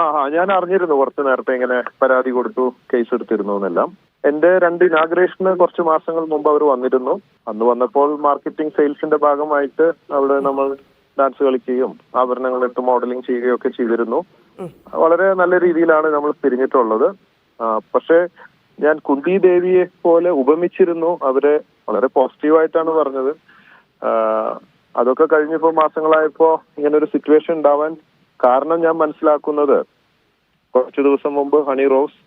ആ ആ ഞാൻ അറിഞ്ഞിരുന്നു കുറച്ച് നേരത്തെ ഇങ്ങനെ പരാതി കൊടുത്തു കേസ് എടുത്തിരുന്നു എന്നെല്ലാം. എന്റെ രണ്ട് ഇനാഗ്രേഷന് കുറച്ച് മാസങ്ങൾ മുമ്പ് അവർ വന്നിരുന്നു. അന്ന് വന്നപ്പോൾ മാർക്കറ്റിംഗ് സെയിൽസിന്റെ ഭാഗമായിട്ട് അവിടെ നമ്മൾ ഡാൻസ് കളിക്കുകയും ആഭരണങ്ങൾ ഇട്ട് മോഡലിംഗ് ചെയ്യുകയും ഒക്കെ ചെയ്തിരുന്നു വളരെ നല്ല രീതിയിലാണ് നമ്മൾ പിരിഞ്ഞിട്ടുള്ളത് പക്ഷേ ഞാൻ കുന്തി ദേവിയെ പോലെ ഉപമിച്ചിരുന്നു. അവരെ വളരെ പോസിറ്റീവായിട്ടാണ് പറഞ്ഞത്. അതൊക്കെ കഴിഞ്ഞപ്പോ മാസങ്ങളായപ്പോ ഇങ്ങനെ ഒരു സിറ്റുവേഷൻ ഉണ്ടാവാൻ കാരണം ഞാൻ മനസ്സിലാക്കുന്നത് കുറച്ചു ദിവസം മുമ്പ് ഹണി റോസ്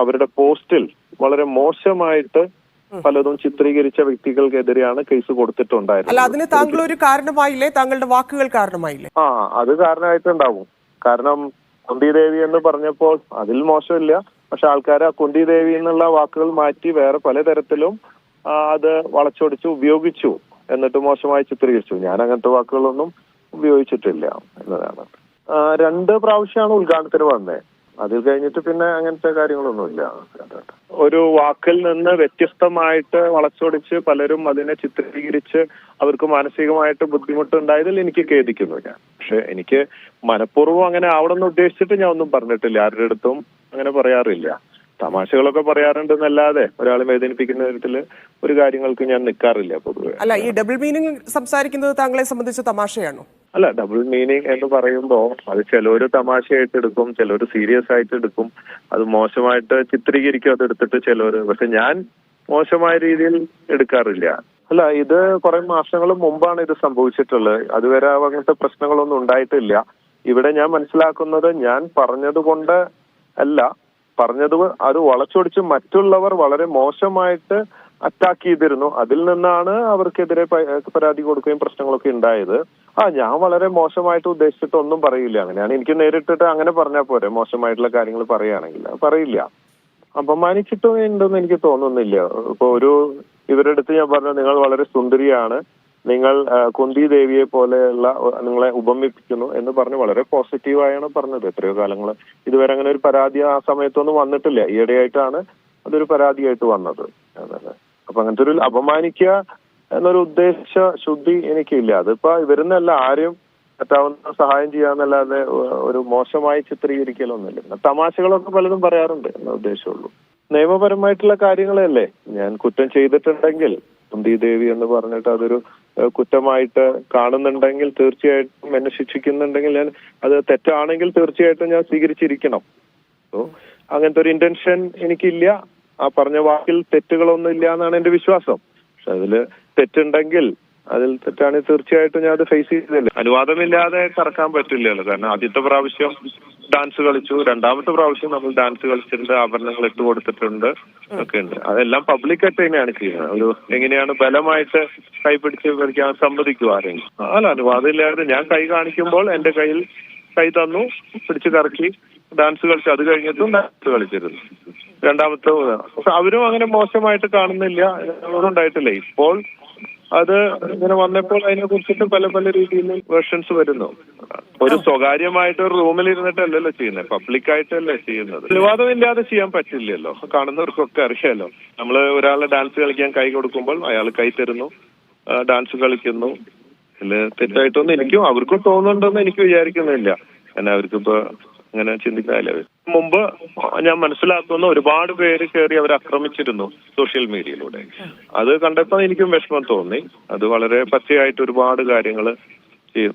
അവരുടെ പോസ്റ്റിൽ വളരെ മോശമായിട്ട് പലതും ചിത്രീകരിച്ച വ്യക്തികൾക്കെതിരെയാണ് കേസ് അല്ല കൊടുത്തിട്ടുണ്ടായിരുന്നത് അതിന് താങ്കൾ ഒരു കാരണമായില്ലേ? താങ്കളുടെ വാക്കുകൾ കാരണമായില്ലേ? ആ അത് കാരണമായിട്ടുണ്ടാവും. കാരണം കുന്തി ദേവി എന്ന് പറഞ്ഞപ്പോൾ അതിൽ മോശമില്ല. പക്ഷെ ആൾക്കാർ ആ കുന്തി ദേവി എന്നുള്ള വാക്കുകൾ മാറ്റി വേറെ പലതരത്തിലും അത് വളച്ചൊടിച്ച് ഉപയോഗിച്ചു. എന്നിട്ട് മോശമായി ചിത്രീകരിച്ചു. ഞാൻ അങ്ങനത്തെ വാക്കുകളൊന്നും ഉപയോഗിച്ചിട്ടില്ല എന്നതാണ്. രണ്ട് പ്രാവശ്യമാണ് ഉദ്ഘാടനത്തിന് വന്നത് അതിൽ കഴിഞ്ഞിട്ട് പിന്നെ അങ്ങനത്തെ കാര്യങ്ങളൊന്നുമില്ല. ഒരു വാക്കിൽ നിന്ന് വ്യത്യസ്തമായിട്ട് വളച്ചൊടിച്ച് പലരും അതിനെ ചിത്രീകരിച്ച് അവർക്ക് മാനസികമായിട്ട് ബുദ്ധിമുട്ടുണ്ടായതിൽ എനിക്ക് ഖേദിക്കുന്നു ഞാൻ. പക്ഷെ എനിക്ക് മനഃപൂർവം അങ്ങനെ ആവണമെന്ന് ഉദ്ദേശിച്ചിട്ട് ഞാൻ ഒന്നും പറഞ്ഞിട്ടില്ല. ആരുടെ അടുത്തും അങ്ങനെ പറയാറില്ല. തമാശകളൊക്കെ പറയാറുണ്ട് എന്നല്ലാതെ ഒരാളെ വേദനിപ്പിക്കുന്ന തരത്തിൽ ഒരു കാര്യങ്ങൾക്ക് ഞാൻ നിൽക്കാറില്ല പൊതുവെ. അല്ല ഈ ഡബിൾ മീനിങ് സംസാരിക്കുന്നത് താങ്കളെ സംബന്ധിച്ച തമാശയാണോ? അല്ല ഡബിൾ മീനിങ് എന്ന് പറയുമ്പോ അത് ചിലവര് തമാശയായിട്ട് എടുക്കും ചിലവര് സീരിയസ് ആയിട്ട് എടുക്കും. അത് മോശമായിട്ട് ചിത്രീകരിക്കും അത് എടുത്തിട്ട് ചിലവര് പക്ഷെ ഞാൻ മോശമായ രീതിയിൽ എടുക്കാറില്ല. അല്ല ഇത് കുറെ മാസങ്ങൾ മുമ്പാണ് ഇത് സംഭവിച്ചിട്ടുള്ളത്. അതുവരെ അങ്ങനത്തെ പ്രശ്നങ്ങളൊന്നും ഉണ്ടായിട്ടില്ല. ഇവിടെ ഞാൻ മനസ്സിലാക്കുന്നത് ഞാൻ പറഞ്ഞത് കൊണ്ട് അല്ല പറഞ്ഞത് അത് വളച്ചൊടിച്ച് മറ്റുള്ളവർ വളരെ മോശമായിട്ട് അറ്റാക്ക് ചെയ്തിരുന്നു. അതിൽ നിന്നാണ് അവർക്കെതിരെ പരാതി കൊടുക്കുകയും പ്രശ്നങ്ങളൊക്കെ ഉണ്ടായത്. ആ ഞാൻ വളരെ മോശമായിട്ട് ഉദ്ദേശിച്ചിട്ട് ഒന്നും പറയില്ല. അങ്ങനെയാണ് എനിക്ക് നേരിട്ടിട്ട് അങ്ങനെ പറഞ്ഞാൽ പോരെ. മോശമായിട്ടുള്ള കാര്യങ്ങൾ പറയുകയാണെങ്കിൽ. പറയില്ല. അപമാനിച്ചിട്ടും ഉണ്ടെന്ന് എനിക്ക് തോന്നുന്നില്ല. ഇപ്പൊ ഒരു ഇവരുടെ അടുത്ത് ഞാൻ പറഞ്ഞു നിങ്ങൾ വളരെ സുന്ദരിയാണ്. നിങ്ങൾ കുന്തി ദേവിയെ പോലെയുള്ള നിങ്ങളെ ഉപമിപ്പിക്കുന്നു എന്ന് പറഞ്ഞ് വളരെ പോസിറ്റീവായാണ് പറഞ്ഞത്. എത്രയോ കാലങ്ങൾ ഇതുവരെ അങ്ങനെ ഒരു പരാതി ആ സമയത്തൊന്നും വന്നിട്ടില്ല. ഈയിടെയായിട്ടാണ് അതൊരു പരാതിയായിട്ട് വന്നത്. അപ്പൊ അങ്ങനത്തെ ഒരു അപമാനിക്കുക എന്നൊരു ഉദ്ദേശ ശുദ്ധി എനിക്കില്ല. അതിപ്പോ ഇവരുന്നല്ല ആരും പറ്റാവുന്ന സഹായം ചെയ്യാന്നല്ലാതെ ഒരു മോശമായി ചിത്രീകരിക്കലൊന്നുമില്ല. തമാശകളൊക്കെ പലതും പറയാറുണ്ട് എന്ന ഉദ്ദേശമുള്ളൂ. നിയമപരമായിട്ടുള്ള കാര്യങ്ങളല്ലേ ഞാൻ കുറ്റം ചെയ്തിട്ടുണ്ടെങ്കിൽ കുന്തി ദേവി എന്ന് പറഞ്ഞിട്ട് അതൊരു കുറ്റമായിട്ട് കാണുന്നുണ്ടെങ്കിൽ തീർച്ചയായിട്ടും എന്നെ ശിക്ഷിക്കുന്നുണ്ടെങ്കിൽ ഞാൻ അത് തെറ്റാണെങ്കിൽ തീർച്ചയായിട്ടും ഞാൻ സ്വീകരിച്ചിരിക്കണം. അങ്ങനത്തെ ഒരു ഇന്റൻഷൻ എനിക്കില്ല. ആ പറഞ്ഞ വാക്കിൽ തെറ്റുകളൊന്നും ഇല്ല എന്നാണ് എന്റെ വിശ്വാസം. പക്ഷെ അതിൽ തെറ്റുണ്ടെങ്കിൽ അതിൽ തെറ്റാണെങ്കിൽ തീർച്ചയായിട്ടും ഞാൻ അത് ഫേസ് ചെയ്തല്ലേ അനുവാദമില്ലാതെ കറക്കാൻ പറ്റില്ലല്ലോ. കാരണം ആദ്യത്തെ പ്രാവശ്യം ഡാൻസ് കളിച്ചു. രണ്ടാമത്തെ പ്രാവശ്യം നമ്മൾ ഡാൻസ് കളിച്ചിട്ടുണ്ട്. ആഭരണങ്ങൾ ഇട്ട് കൊടുത്തിട്ടുണ്ട്. ഒക്കെ ഉണ്ട്. അതെല്ലാം പബ്ലിക്കായിട്ട് തന്നെയാണ് ചെയ്യുന്നത്. ഒരു എങ്ങനെയാണ് ബലമായിട്ട് കൈ പിടിച്ച് കളിക്കാൻ സമ്മതിക്കും ആരെങ്കിലും? അല്ല അനുവാദം ഇല്ലാതെ ഞാൻ കൈ കാണിക്കുമ്പോൾ എന്റെ കയ്യിൽ കൈ തന്നു പിടിച്ച് കറക്കി ഡാൻസ് കളിച്ചു. അത് കഴിഞ്ഞിട്ടും ഡാൻസ് കളിച്ചിരുന്നു. രണ്ടാമത്തെ അവരും അങ്ങനെ മോശമായിട്ട് കാണുന്നില്ല ഉണ്ടായിട്ടില്ല. ഇപ്പോൾ അത് ഇങ്ങനെ വന്നപ്പോൾ അതിനെ കുറിച്ചിട്ട് പല പല രീതിയിൽ വേർഷൻസ് വരുന്നു. ഒരു സ്വകാര്യമായിട്ട് ഒരു റൂമിൽ ഇരുന്നിട്ടല്ലല്ലോ ചെയ്യുന്നത് പബ്ലിക്കായിട്ടല്ലേ ചെയ്യുന്നത്. അനുവാദമില്ലാതെ ചെയ്യാൻ പറ്റില്ലല്ലോ. കാണുന്നവർക്കൊക്കെ അറിയാലോ. നമ്മൾ ഒരാളെ ഡാൻസ് കളിക്കാൻ കൈ കൊടുക്കുമ്പോൾ അയാൾ കൈ തരുന്നു ഡാൻസ് കളിക്കുന്നു. ഇതിൽ തെറ്റായിട്ടൊന്നും എനിക്കും അവർക്കും തോന്നുന്നുണ്ടെന്ന് എനിക്ക് വിചാരിക്കുന്നില്ല. എന്നാ അവർക്കിപ്പോ അങ്ങനെ ചിന്തിക്കാല്ല? മുമ്പ് ഞാൻ മനസ്സിലാക്കുന്ന ഒരുപാട് പേര് കയറി അവർ ആക്രമിച്ചിരുന്നു സോഷ്യൽ മീഡിയയിലൂടെ. അത് കണ്ടപ്പോൾ എനിക്കും വിഷമം തോന്നി. അത് വളരെ പച്ചയായിട്ട് ഒരുപാട് കാര്യങ്ങൾ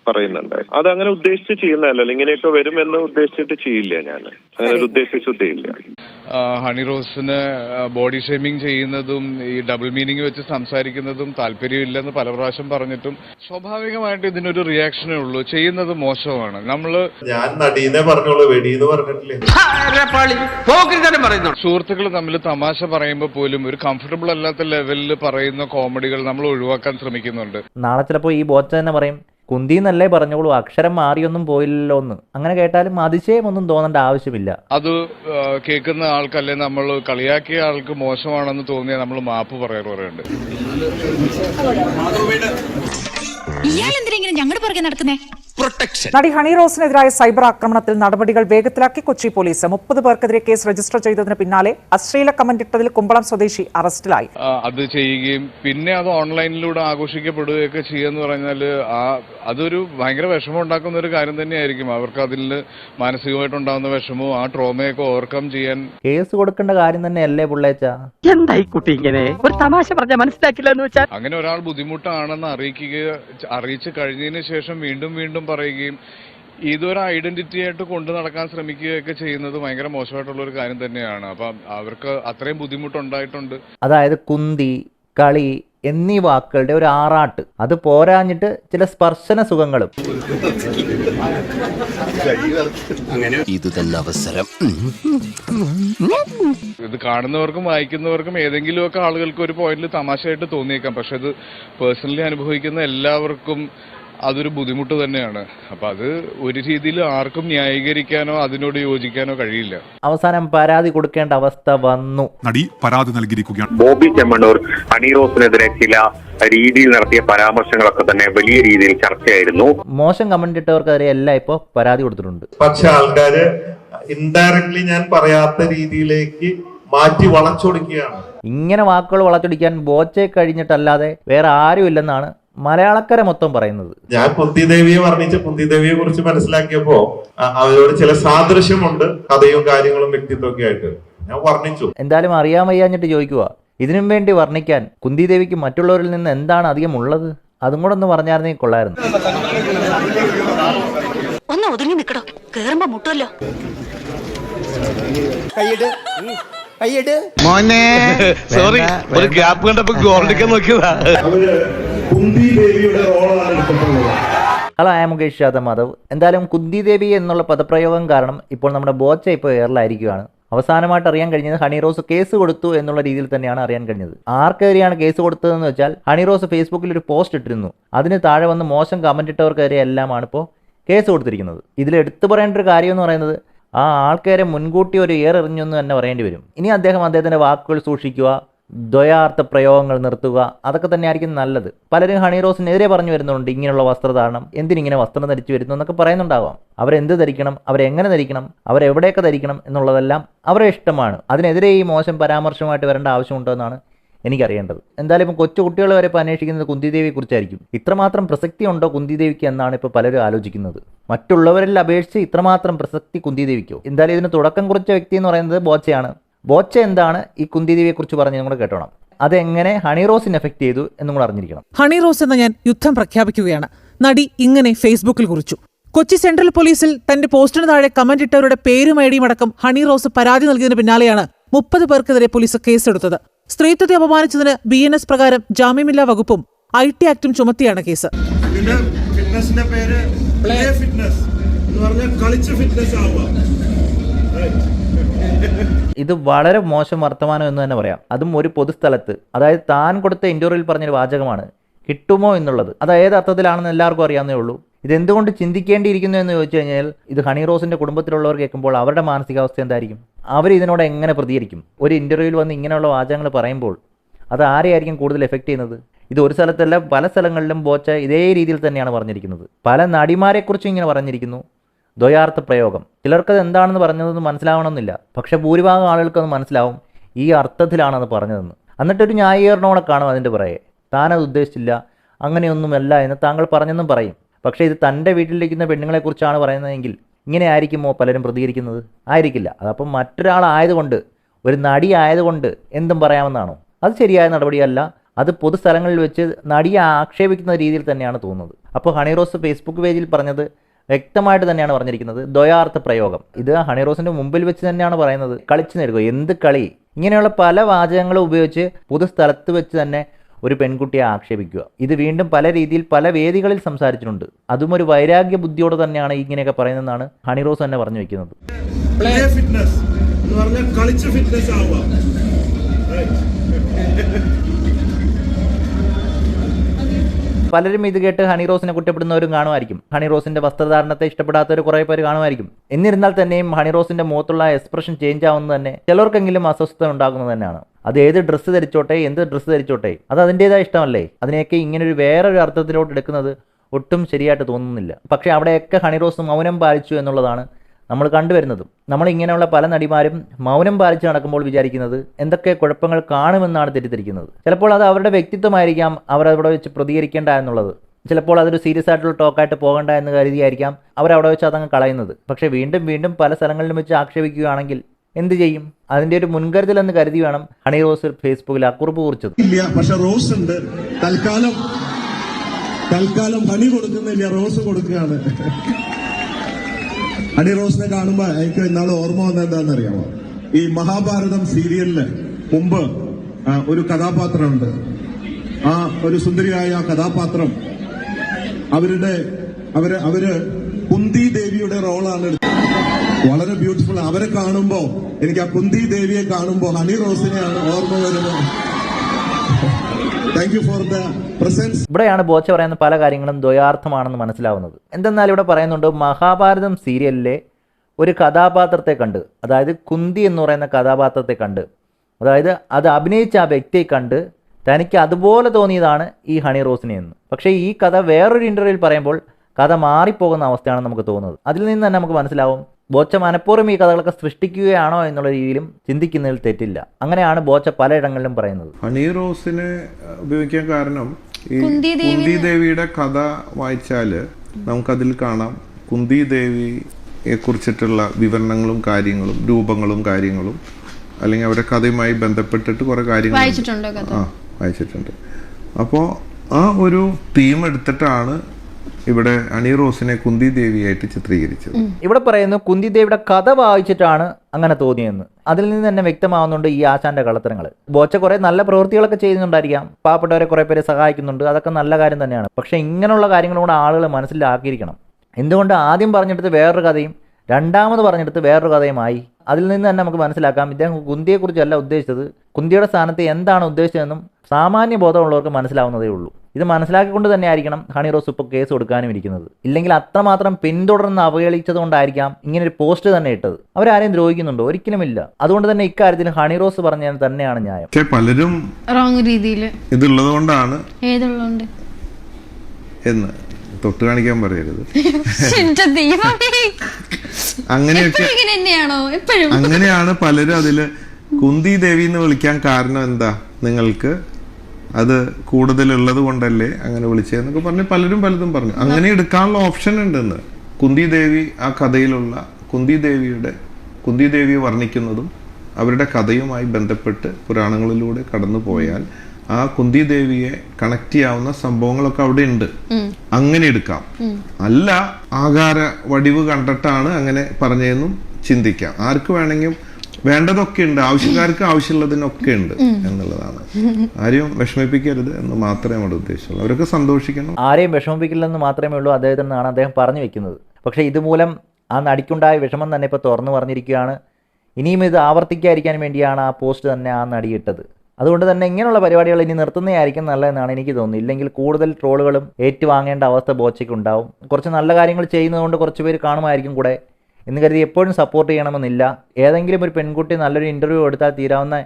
പറയുന്നുണ്ട്. അത് അങ്ങനെ ഉദ്ദേശിച്ച് ചെയ്യുന്നതല്ല. ഇങ്ങനെയൊക്കെ വരുമെന്ന് ഉദ്ദേശിച്ചിട്ട് ചെയ്യില്ല ഞാൻ. അങ്ങനെ ഒരു ഉദ്ദേശിച്ചിട്ടില്ല ആ, ഹണി റോസിന് ബോഡി ഷേമിംഗ് ചെയ്യുന്നതും ഈ ഡബിൾ മീനിങ് വെച്ച് സംസാരിക്കുന്നതും താല്പര്യമില്ലെന്ന് പല പ്രാവശ്യം പറഞ്ഞിട്ടും സ്വാഭാവികമായിട്ട് ഇതിനൊരു റിയാക്ഷനേ ഉള്ളൂ. ചെയ്യുന്നത് മോശമാണ്. നമ്മൾ ഞാൻ നടീനെ പറഞ്ഞോളൂ വെടിയെന്ന് പറഞ്ഞിട്ടില്ലേ? സുഹൃത്തുക്കൾ തമ്മിൽ തമാശ പറയുമ്പോൾ പോലും ഒരു കംഫർട്ടബിൾ അല്ലാത്ത ലെവലിൽ പറയുന്ന കോമഡികൾ നമ്മൾ ഒഴിവാക്കാൻ ശ്രമിക്കുന്നുണ്ട്. നാളെ ചിലപ്പോൾ ഈ ബോച്ച തന്നെ പറയും കുന്തി എന്നല്ലേ പറഞ്ഞോളൂ അക്ഷരം മാറിയൊന്നും പോയില്ലല്ലോ എന്ന് അങ്ങനെ കേട്ടാലും അതിശയമൊന്നും തോന്നേണ്ട ആവശ്യമില്ല. അത് കേൾക്കുന്ന ആൾക്കല്ലേ നമ്മൾ കളിയാക്കിയ ആൾക്ക് മോശമാണെന്ന് തോന്നിയാൽ നമ്മൾ മാപ്പ് പറയാറ് പറയുന്നുണ്ട് ഇയാൾ എന്തിനാ ഇങ്ങനെ ഞങ്ങളുടെ പുറകെ നടക്കുന്നേ? നടി ഹണി റോസിനെതിരായ സൈബർ ആക്രമണത്തിൽ നടപടികൾ വേഗത്തിലാക്കി കൊച്ചി പോലീസ്. മുപ്പത് പേർക്കെതിരെ കേസ് രജിസ്റ്റർ ചെയ്തതിന് പിന്നാലെ അശ്ലീല കമന്റ് ഇട്ടതിൽ കുമ്പളം സ്വദേശി അറസ്റ്റിലായി. അത് ചെയ്യുകയും പിന്നെ അത് ഓൺലൈനിലൂടെ ആഘോഷിക്കപ്പെടുകയൊക്കെ ചെയ്യുക പറഞ്ഞാൽ ആ അതൊരു ഭയങ്കര വിഷമം ഉണ്ടാക്കുന്ന ഒരു കാര്യം തന്നെയായിരിക്കും. അവർക്ക് അതിൽ മാനസികമായിട്ടുണ്ടാകുന്ന വിഷമവും ആ ട്രോമയൊക്കെ ഓവർകം ചെയ്യാൻ കേസ് കൊടുക്കേണ്ട കാര്യം തന്നെയല്ലേ പുള്ളേച്ച? എന്തായി കുട്ടി ഇങ്ങനെ? ഒരു തമാശ പറഞ്ഞ മനസ്സിലാക്കില്ല എന്ന് വെച്ചാൽ അങ്ങനെ ഒരാൾ ബുദ്ധിമുട്ടാണെന്ന് അറിയിക്കുക അറിയിച്ചു കഴിഞ്ഞതിന് ശേഷം വീണ്ടും വീണ്ടും പറയുകയും ഇതൊരു ഐഡന്റിറ്റി ആയിട്ട് കൊണ്ടു നടക്കാൻ ശ്രമിക്കുകയൊക്കെ ചെയ്യുന്നത് ഭയങ്കര മോശമായിട്ടുള്ള ഒരു കാര്യം തന്നെയാണ്. അപ്പം അവർക്ക് അത്രയും ബുദ്ധിമുട്ടുണ്ടായിട്ടുണ്ട്. അതായത് കുന്തി കളി എന്നീ വാക്കുകളുടെ ഒരു ആറാട്ട്. അത് പോരാഞ്ഞിട്ട് ചില സ്പർശന സുഖങ്ങളും. ഇത് തന്നെ അവസരം. ഇത് കാണുന്നവർക്കും വായിക്കുന്നവർക്കും ഏതെങ്കിലുമൊക്കെ ആളുകൾക്ക് ഒരു പോയിന്റിൽ തമാശയായിട്ട് തോന്നിയേക്കാം. പക്ഷെ ഇത് പേഴ്സണലി അനുഭവിക്കുന്ന എല്ലാവർക്കും അതൊരു ബുദ്ധിമുട്ട് തന്നെയാണ്. അപ്പൊ അത് ഒരു രീതിയിൽ ആർക്കും ന്യായീകരിക്കാനോ അതിനോട് യോജിക്കാനോ കഴിയില്ല. അവസാനം പരാതി കൊടുക്കേണ്ട അവസ്ഥ വന്നു. നടി പരാതി നൽകിയിരിക്കുകയാണ്. ബോബി ചെമ്മണ്ണൂർ ഹണി റോസിനെതിരെ ചില രീതിയിൽ നടത്തിയ പരാമർശങ്ങളൊക്കെ തന്നെ വലിയ രീതിയിൽ ചർച്ചയായിരുന്നു. മോശം കമന്റ് ഇട്ടവർക്കെതിരെ എല്ലാം ഇപ്പോൾ പരാതി കൊടുത്തിട്ടുണ്ട്. പക്ഷെ ആൾക്കാര് ഇൻഡയറക്ട്ലി ഞാൻ പറയാത്ത രീതിയിലേക്ക് മാറ്റി വളച്ചൊടുക്കുകയാണ്. ഇങ്ങനെ വാക്കുകൾ വളച്ചൊടിക്കാൻ ബോച്ചെ കഴിഞ്ഞിട്ടല്ലാതെ വേറെ ആരും ഇല്ലെന്നാണ് മലയാളക്കര മൊത്തം പറയുന്നത്. ഞാൻ കുന്തിദേവിയെ വർണിച്ച കുന്തിദേവിയെ കുറിച്ച് മനസ്സിലാക്കിയപ്പോ അവരോട് ചില സാദൃശ്യമുണ്ട് കഥയും കാര്യങ്ങളും വ്യക്തിത്വം ഒക്കെ ആയിട്ട്. ഞാൻ വർണിച്ചു. എന്തായാലും അറിയാൻ വയ്യാഞ്ഞിട്ട് ചോദിക്കുക ഇതിനും വേണ്ടി വർണിക്കാൻ കുന്തിദേവിക്ക് മറ്റുള്ളവരിൽ നിന്ന് എന്താണ് അധികം ഉള്ളത്? അതും കൂടെ ഒന്ന് പറഞ്ഞായിരുന്നെങ്കിൽ കൊള്ളായിരുന്നു. ഒന്ന് ഒതുങ്ങി നിക്കടോ കേറുമ്പോ മുട്ടുമല്ലോ സോറി ഒരു ഗ്യാപ്പ് കണ്ടപ്പോ ഗോൾഡിക്കാൻ നോക്കിയതാ. അവർ കുന്തിദേവിയുടെ റോളാണ് എടുത്തിട്ടുള്ളത്. ഹലോ ആ മുകേഷ് യാദവ്. മാധവ് എന്തായാലും കുന്തി ദേവി എന്നുള്ള പദപ്രയോഗം കാരണം ഇപ്പോൾ നമ്മുടെ ബോച്ച ഇപ്പോൾ എയറിലായിരിക്കുകയാണ് അവസാനമായിട്ട് അറിയാൻ കഴിഞ്ഞത് ഹണി റോസ് കേസ് കൊടുത്തു എന്നുള്ള രീതിയിൽ തന്നെയാണ് അറിയാൻ കഴിഞ്ഞത്. ആർക്കെതിരെയാണ് കേസ് കൊടുത്തതെന്ന് വെച്ചാൽ ഹണി റോസ് ഫേസ്ബുക്കിൽ ഒരു പോസ്റ്റ് ഇട്ടിരുന്നു. അതിന് താഴെ വന്ന് മോശം കമന്റ് ഇട്ടവർക്കെതിരെ എല്ലാമാണ് ഇപ്പോൾ കേസ് കൊടുത്തിരിക്കുന്നത്. ഇതിൽ എടുത്തു പറയേണ്ട ഒരു കാര്യം എന്ന് പറയുന്നത് ആ ആൾക്കാരെ മുൻകൂട്ടി ഒരു എയർ എറിഞ്ഞു എന്ന് തന്നെ പറയേണ്ടി വരും. ഇനി അദ്ദേഹം അദ്ദേഹത്തിന്റെ വാക്കുകൾ സൂക്ഷിക്കുക ദ്വയാർത്ഥ പ്രയോഗങ്ങൾ നിർത്തുക അതൊക്കെ തന്നെയായിരിക്കും നല്ലത്. പലരും ഹണി റോസിനെതിരെ പറഞ്ഞു വരുന്നുണ്ട് ഇങ്ങനെയുള്ള വസ്ത്രധാരണം എന്തിനിങ്ങനെ വസ്ത്രം ധരിച്ചു വരുന്നു എന്നൊക്കെ പറയുന്നുണ്ടാവാം. അവരെന്ത് ധരിക്കണം അവരെങ്ങനെ ധരിക്കണം അവരെവിടെയൊക്കെ ധരിക്കണം എന്നുള്ളതെല്ലാം അവരെ ഇഷ്ടമാണ്. അതിനെതിരെ ഈ മോശം പരാമർശമായിട്ട് വരേണ്ട ആവശ്യമുണ്ടോ എന്നാണ് എനിക്കറിയേണ്ടത്. എന്തായാലും ഇപ്പോൾ കൊച്ചു കുട്ടികൾ വരെ ഇപ്പോൾ അന്വേഷിക്കുന്നത് കുന്തിദേവിയെ കുറിച്ചായിരിക്കും ഇത്രമാത്രം പ്രസക്തി ഉണ്ടോ കുന്തിദേവിക്ക് എന്നാണ് ഇപ്പോൾ പലരും ആലോചിക്കുന്നത്. മറ്റുള്ളവരിൽ അപേക്ഷിച്ച് ഇത്രമാത്രം പ്രസക്തി കുന്തിദേവിക്കോ? എന്തായാലും ഇതിന് തുടക്കം കുറിച്ച വ്യക്തി എന്ന് പറയുന്നത് ബോച്ചയാണ്. ബോച്ച എന്താണ് ഈ കുന്തിദേവിയെ കുറിച്ച് പറഞ്ഞ് കൂടെ കേട്ടോണം. അതെങ്ങനെ ഹണി റോസിന് എഫക്ട് ചെയ്തു എന്നും കൂടെ അറിഞ്ഞിരിക്കണം. ഹണി റോസ് എന്ന ഞാൻ യുദ്ധം പ്രഖ്യാപിക്കുകയാണ്. നടി ഇങ്ങനെ ഫേസ്ബുക്കിൽ കുറിച്ചു. കൊച്ചി സെൻട്രൽ പോലീസിൽ തന്റെ പോസ്റ്റിന് താഴെ കമന്റ് ഇട്ടവരുടെ പേരും ഐഡിയും അടക്കം ഹണി റോസ് പരാതി നൽകിയതിന് പിന്നാലെയാണ് മുപ്പത് പേർക്കെതിരെ പോലീസ് കേസെടുത്തത്. സ്ത്രീത്വത്തെ അപമാനിച്ചതിന് ബി എൻ എസ് പ്രകാരം ജാമ്യമില്ലാ വകുപ്പും ഐ ടി ആക്ടും ചുമത്തിയാണ് കേസ്. ഫിറ്റ്നസിന്റെ പേര് ഫിറ്റ്നസ് എന്ന് പറഞ്ഞാൽ കളിച്ച് ഫിറ്റ്നസ് ആവുക. ഇത് വളരെ മോശം വർത്തമാനം എന്ന് തന്നെ പറയാം. അതും ഒരു പൊതുസ്ഥലത്ത്. അതായത് താൻ കൊടുത്ത ഇന്റർവ്യൂവിൽ പറഞ്ഞൊരു വാചകമാണ്. കിട്ടുമോ എന്നുള്ളത്. അത് ഏത് അർത്ഥത്തിലാണെന്ന് എല്ലാവർക്കും അറിയാവുന്നേ ഉള്ളൂ. ഇതെന്തുകൊണ്ട് ചിന്തിക്കേണ്ടിയിരിക്കുന്നു എന്ന് ചോദിച്ചു കഴിഞ്ഞാൽ ഇത് ഹണി റോസിന്റെ കുടുംബത്തിലുള്ളവർ കേൾക്കുമ്പോൾ അവരുടെ മാനസികാവസ്ഥ എന്തായിരിക്കും? അവർ ഇതിനോട് എങ്ങനെ പ്രതികരിക്കും? ഒരു ഇന്റർവ്യൂവിൽ വന്ന് ഇങ്ങനെയുള്ള വാചകങ്ങൾ പറയുമ്പോൾ അത് ആരെയായിരിക്കും കൂടുതൽ എഫക്റ്റ് ചെയ്യുന്നത്? ഇത് ഒരു സ്ഥലത്തല്ല പല സ്ഥലങ്ങളിലും ബോച്ച ഇതേ രീതിയിൽ തന്നെയാണ് പറഞ്ഞിരിക്കുന്നത്. പല നടിമാരെക്കുറിച്ചും ഇങ്ങനെ പറഞ്ഞിരിക്കുന്നു. ദ്വയാർത്ഥ പ്രയോഗം. ചിലർക്കത് എന്താണെന്ന് പറഞ്ഞതെന്ന് മനസ്സിലാവണമെന്നില്ല. പക്ഷെ ഭൂരിഭാഗം ആളുകൾക്കത് മനസ്സിലാവും ഈ അർത്ഥത്തിലാണത് പറഞ്ഞതെന്ന്. എന്നിട്ടൊരു ന്യായീകരണോടെ കാണും അതിന്റെ പുറകെ. താനത് ഉദ്ദേശിച്ചില്ല. അങ്ങനെയൊന്നുമല്ല എന്ന് താങ്കൾ പറഞ്ഞെന്നും പറയും. പക്ഷേ ഇത് തന്റെ വീട്ടിലിരിക്കുന്ന പെണ്ണുങ്ങളെക്കുറിച്ചാണ് പറയുന്നതെങ്കിൽ ഇങ്ങനെ ആയിരിക്കുമോ പലരും പ്രതികരിക്കുന്നത്? ആയിരിക്കില്ല. അതപ്പം മറ്റൊരാളായതുകൊണ്ട് ഒരു നടി ആയതുകൊണ്ട് എന്തും പറയാമെന്നാണോ? അത് ശരിയായ നടപടിയല്ല. അത് പൊതുസ്ഥലങ്ങളിൽ വെച്ച് നടിയെ ആക്ഷേപിക്കുന്ന രീതിയിൽ തന്നെയാണ് തോന്നുന്നത്. അപ്പോൾ ഹണിറോസ് ഫേസ്ബുക്ക് പേജിൽ പറഞ്ഞത് വ്യക്തമായിട്ട് തന്നെയാണ് പറഞ്ഞിരിക്കുന്നത്. ദ്വയാർത്ഥ പ്രയോഗം. ഇത് ഹണിറോസിന്റെ മുമ്പിൽ വെച്ച് തന്നെയാണ് പറയുന്നത്. കളിച്ചു നേരുക എന്ത് കളി? ഇങ്ങനെയുള്ള പല വാചകങ്ങളും ഉപയോഗിച്ച് പൊതുസ്ഥലത്ത് വെച്ച് തന്നെ ഒരു പെൺകുട്ടിയെ ആക്ഷേപിക്കുക. ഇത് വീണ്ടും പല രീതിയിൽ പല വേദികളിൽ സംസാരിച്ചിട്ടുണ്ട്. അതും ഒരു വൈരാഗ്യ ബുദ്ധിയോടെ തന്നെയാണ് ഇങ്ങനെയൊക്കെ പറയുന്നതെന്നാണ് ഹണിറോസ് തന്നെ പറഞ്ഞു വെക്കുന്നത്. ഫിറ്റ്നസ് എന്ന് പറഞ്ഞാൽ കളിച്ച് ഫിറ്റ്നസ് ആവുക. പലരും ഇത് കേട്ട് ഹണി റോസിനെ കുറ്റപ്പെടുന്നവരും കാണുമായിരിക്കും. ഹണി റോസിന്റെ വസ്ത്രധാരണത്തെ ഇഷ്ടപ്പെടാത്തവർ കുറേ പേര് കാണുമായിരിക്കും. എന്നിരുന്നാൽ തന്നെയും ഹണി റോസിന്റെ മുഖത്തുള്ള എക്സ്പ്രഷൻ ചേഞ്ച് ആവുന്നത് തന്നെ ചിലർക്കെങ്കിലും അസ്വസ്ഥത ഉണ്ടാകുന്നത് തന്നെയാണ്. അത് ഏത് ഡ്രസ്സ് ധരിച്ചോട്ടെ എന്ത് ഡ്രസ്സ് ധരിച്ചോട്ടെ അത് അതിന്റെതായ ഇഷ്ടമല്ലേ? അതിനെയൊക്കെ ഇങ്ങനെ ഒരു വേറൊരു അർത്ഥത്തിലോട്ട് എടുക്കുന്നത് ഒട്ടും ശരിയായിട്ട് തോന്നുന്നില്ല. പക്ഷേ അവിടെയൊക്കെ ഹണി റോസ് മൗനം പാലിച്ചു എന്നുള്ളതാണ് നമ്മൾ കണ്ടുവരുന്നതും നമ്മൾ ഇങ്ങനെയുള്ള പല നടിമാരും മൗനം പാലിച്ച് നടക്കുമ്പോൾ വിചാരിക്കുന്നത് എന്തൊക്കെ കുഴപ്പങ്ങൾ കാണുമെന്നാണ് തെറ്റിദ്ധരിക്കുന്നത്. ചിലപ്പോൾ അത് അവരുടെ വ്യക്തിത്വമായിരിക്കാം അവർ അവിടെ വെച്ച് പ്രതികരിക്കേണ്ട എന്നുള്ളത്. ചിലപ്പോൾ അതൊരു സീരിയസ് ആയിട്ടുള്ള ടോക്കായിട്ട് പോകണ്ട എന്ന് കരുതിയായിരിക്കാം അവർ അവിടെ വെച്ച് അതങ്ങ് കളയുന്നത്. പക്ഷേ വീണ്ടും വീണ്ടും പല സ്ഥലങ്ങളിലും വെച്ച് ആക്ഷേപിക്കുകയാണെങ്കിൽ എന്ത് ചെയ്യും? അതിന്റെ ഒരു മുൻകരുതൽ എന്ന് കരുതി വേണം ഹണി റോസ് ഫേസ്ബുക്കിൽ അക്കുറിപ്പ് കുറിച്ചത്. ഇല്ല പക്ഷെ റോസ് ഉണ്ട്. തൽക്കാലം തൽക്കാലം ഹണി കൊടുക്കുന്നില്ല റോസ് കൊടുക്കുകയാണ്. ഹണി റോസിനെ കാണുമ്പോ എനിക്ക് ഇന്നാൾ ഓർമ്മ വന്ന എന്താണെന്ന് അറിയാമോ ഈ മഹാഭാരതം സീരിയലിന് മുമ്പ് ഒരു കഥാപാത്രമുണ്ട്. ആ ഒരു സുന്ദരിയായ ആ കഥാപാത്രം അവരുടെ അവർ അവർ കുന്തി ദേവിയുടെ റോളാണ്. വളരെ ബ്യൂട്ടിഫുൾ അവരെ കാണുമ്പോ എനിക്ക് ആ കുന്തി ദേവിയെ കാണുമ്പോ ഹണി റോസിനെയാണ് ഓർമ്മ വരുന്നത്. ഇവിടെയാണ് ബോച്ച പറയുന്ന പല കാര്യങ്ങളും ദ്വയാർത്ഥമാണെന്ന് മനസ്സിലാവുന്നത്. എന്തെന്നാൽ ഇവിടെ പറയുന്നുണ്ട് മഹാഭാരതം സീരിയലിലെ ഒരു കഥാപാത്രത്തെ കണ്ട് അതായത് കുന്തി എന്ന് പറയുന്ന കഥാപാത്രത്തെ കണ്ട് അതായത് അത് അഭിനയിച്ച ആ വ്യക്തിയെ കണ്ട് തനിക്ക് അതുപോലെ തോന്നിയതാണ് ഈ ഹണി റോസിനെ എന്ന്. പക്ഷേ ഈ കഥ വേറൊരു ഇന്റർവ്യൂവിൽ പറയുമ്പോൾ കഥ മാറിപ്പോകുന്ന അവസ്ഥയാണ് നമുക്ക് തോന്നുന്നത്. അതിൽ നിന്ന് തന്നെ നമുക്ക് മനസ്സിലാവും ബോച്ച മനഃപൂർവം ഈ കഥകളൊക്കെ സൃഷ്ടിക്കുകയാണോ എന്നുള്ള രീതിയിലും ചിന്തിക്കുന്നതിൽ തെറ്റില്ല. അങ്ങനെയാണ് ബോച്ച പലയിടങ്ങളിലും പറയുന്നത്. ഹണി റോസിനെ ഉപയോഗിക്കാൻ കാരണം ഈ കുന്തി ദേവിയുടെ കഥ വായിച്ചാൽ നമുക്കതിൽ കാണാം. കുന്തി ദേവിയെ കുറിച്ചിട്ടുള്ള വിവരണങ്ങളും കാര്യങ്ങളും രൂപങ്ങളും കാര്യങ്ങളും അല്ലെങ്കിൽ അവരുടെ കഥയുമായി ബന്ധപ്പെട്ടിട്ട് കുറെ കാര്യങ്ങൾ ആ വായിച്ചിട്ടുണ്ട്. അപ്പോൾ ആ ഒരു തീം എടുത്തിട്ടാണ് ഇവിടെ അണിറോസിനെ കുന്തി ദേവിയായിട്ട് ചിത്രീകരിച്ചത്. ഇവിടെ പറയുന്നു കുന്തി ദേവിയുടെ കഥ വായിച്ചിട്ടാണ് അങ്ങനെ തോന്നിയെന്ന്. അതിൽ നിന്ന് തന്നെ വ്യക്തമാവുന്നുണ്ട് ഈ ആശാന്റെ കള്ളത്തരങ്ങൾ ബോച്ച കുറെ നല്ല പ്രവൃത്തികളൊക്കെ ചെയ്യുന്നുണ്ടായിരിക്കാം. പാവപ്പെട്ടവരെ കുറെ പേര് സഹായിക്കുന്നുണ്ട്. അതൊക്കെ നല്ല കാര്യം തന്നെയാണ്. പക്ഷെ ഇങ്ങനെയുള്ള കാര്യങ്ങളും കൂടെ ആളുകൾ മനസ്സിലാക്കിയിരിക്കണം. എന്തുകൊണ്ട് ആദ്യം പറഞ്ഞെടുത്ത് വേറൊരു കഥയും രണ്ടാമത് പറഞ്ഞെടുത്ത് വേറൊരു കഥയുമായി? അതിൽ നിന്ന് തന്നെ നമുക്ക് മനസ്സിലാക്കാം. ഇദ്ദേഹം കുന്തിയെക്കുറിച്ചല്ല ഉദ്ദേശിച്ചത്. കുന്തിയുടെ സ്ഥാനത്ത് എന്താണ് ഉദ്ദേശിച്ചതെന്നും സാമാന്യ ബോധമുള്ളവർക്ക് മനസ്സിലാവുന്നതേ ഉള്ളൂ. ഇത് മനസ്സിലാക്കിക്കൊണ്ട് തന്നെ ആയിരിക്കണം ഹണി റോസ് ഇപ്പോൾ കേസ് കൊടുക്കാനും ഇരിക്കുന്നത്. ഇല്ലെങ്കിൽ അത്രമാത്രം പിന്തുടർന്ന് അവഹേളിച്ചത് കൊണ്ടായിരിക്കാം ഇങ്ങനെ ഒരു പോസ്റ്റ് തന്നെ ഇട്ടത്. അവരാരെയും ദ്രോഹിക്കുന്നുണ്ടോ? ഒരിക്കലുമില്ല അതുകൊണ്ട് തന്നെ ഇക്കാര്യത്തിൽ ഹണി റോസ് പറഞ്ഞ തന്നെയാണ് ന്യായം. പലരും റോങ് രീതിയിൽ. ഇതുള്ളത് കൊണ്ടാണ് എന്ന് തൊട്ട് കാണിക്കാൻ പറയരുത്. അങ്ങനെയൊക്കെ അങ്ങനെയാണ് പലരും അതിൽ കുന്തി ദേവി എന്ന് വിളിക്കാൻ കാരണം എന്താ നിങ്ങൾക്ക്? അത് കൂടുതലുള്ളത് കൊണ്ടല്ലേ അങ്ങനെ വിളിച്ചതെന്നൊക്കെ പറഞ്ഞ് പലരും പലതും പറഞ്ഞു. അങ്ങനെ എടുക്കാനുള്ള ഓപ്ഷൻ ഉണ്ടെന്ന്. കുന്തി ദേവി ആ കഥയിലുള്ള കുന്തി ദേവിയുടെ കുന്തി ദേവിയെ വർണിക്കുന്നതും അവരുടെ കഥയുമായി ബന്ധപ്പെട്ട് പുരാണങ്ങളിലൂടെ കടന്നു പോയാൽ ആ കുന്തി ദേവിയെ കണക്ട് ചെയ്യാവുന്ന സംഭവങ്ങളൊക്കെ അവിടെ ഉണ്ട്. അങ്ങനെ എടുക്കാം. അല്ല ആകാര വടിവ് കണ്ടിട്ടാണ് അങ്ങനെ പറഞ്ഞതെന്നും ചിന്തിക്കാം. ആർക്ക് വേണമെങ്കിലും വേണ്ടതൊക്കെ ഉണ്ട്. ആവശ്യക്കാർക്ക് ആവശ്യമുള്ളതിനൊക്കെ ഉണ്ട് എന്നുള്ളതാണ്. ആരെയും വിഷമിപ്പിക്കരുത് എന്ന് മാത്രമേ നമ്മുടെ ഉദ്ദേശമുള്ളൂ. അവരൊക്കെ സന്തോഷിക്കണം. ആരെയും വിഷമിപ്പിക്കില്ലെന്ന് മാത്രമേ ഉള്ളൂ അദ്ദേഹത്തിനാണ് അദ്ദേഹം പറഞ്ഞു വെക്കുന്നത്. പക്ഷേ ഇതുമൂലം ആ നടിക്കുണ്ടായ വിഷമം തന്നെ ഇപ്പോൾ തുറന്നു പറഞ്ഞിരിക്കുകയാണ്. ഇനിയും ഇത് ആവർത്തിക്കാതിരിക്കാൻ വേണ്ടിയാണ് ആ പോസ്റ്റ് തന്നെ ആ നടിയിട്ടത് അതുകൊണ്ട് തന്നെ ഇങ്ങനെയുള്ള പരിപാടികൾ ഇനി നിർത്തുന്നതായിരിക്കും നല്ലതെന്നാണ് എനിക്ക് തോന്നുന്നത്. ഇല്ലെങ്കിൽ കൂടുതൽ ട്രോളുകളും ഏറ്റുവാങ്ങേണ്ട അവസ്ഥ ബോച്ചയ്ക്ക് ഉണ്ടാവും കുറച്ച് നല്ല കാര്യങ്ങൾ ചെയ്യുന്നതുകൊണ്ട് കുറച്ച് പേര് കാണുമായിരിക്കും കൂടെ. എന്ന് കരുതി എപ്പോഴും സപ്പോർട്ട് ചെയ്യണമെന്നില്ല. ഏതെങ്കിലും ഒരു പെൺകുട്ടി നല്ലൊരു ഇന്റർവ്യൂ എടുത്താൽ തീരാവുന്ന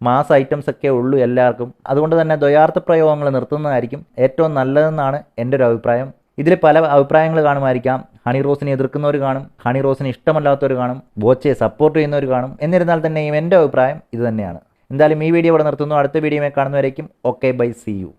മാസ് ഐറ്റംസ് ഒക്കെ ഉള്ളൂ എല്ലാവർക്കും. അതുകൊണ്ട് തന്നെ ദ്വയാർത്ഥ പ്രയോഗങ്ങൾ നിർത്തുന്നതായിരിക്കും ഏറ്റവും നല്ലതെന്നാണ് എന്റെ ഒരു അഭിപ്രായം. ഇതിൽ പല അഭിപ്രായങ്ങൾ കാണുമായിരിക്കാം. ഹണി റോസിനെ എതിർക്കുന്നവർ കാണും ഹണി റോസിന് ഇഷ്ടമല്ലാത്തവർ കാണും ബോച്ചയെ സപ്പോർട്ട് ചെയ്യുന്നവർ കാണും. എന്നിരുന്നാൽ തന്നെയും എന്റെ അഭിപ്രായം ഇത് തന്നെയാണ്. എന്തായാലും ഈ വീഡിയോ ഇവിടെ നിർത്തുന്നു. അടുത്ത video കാണുന്നവരേക്കും. Okay bye see you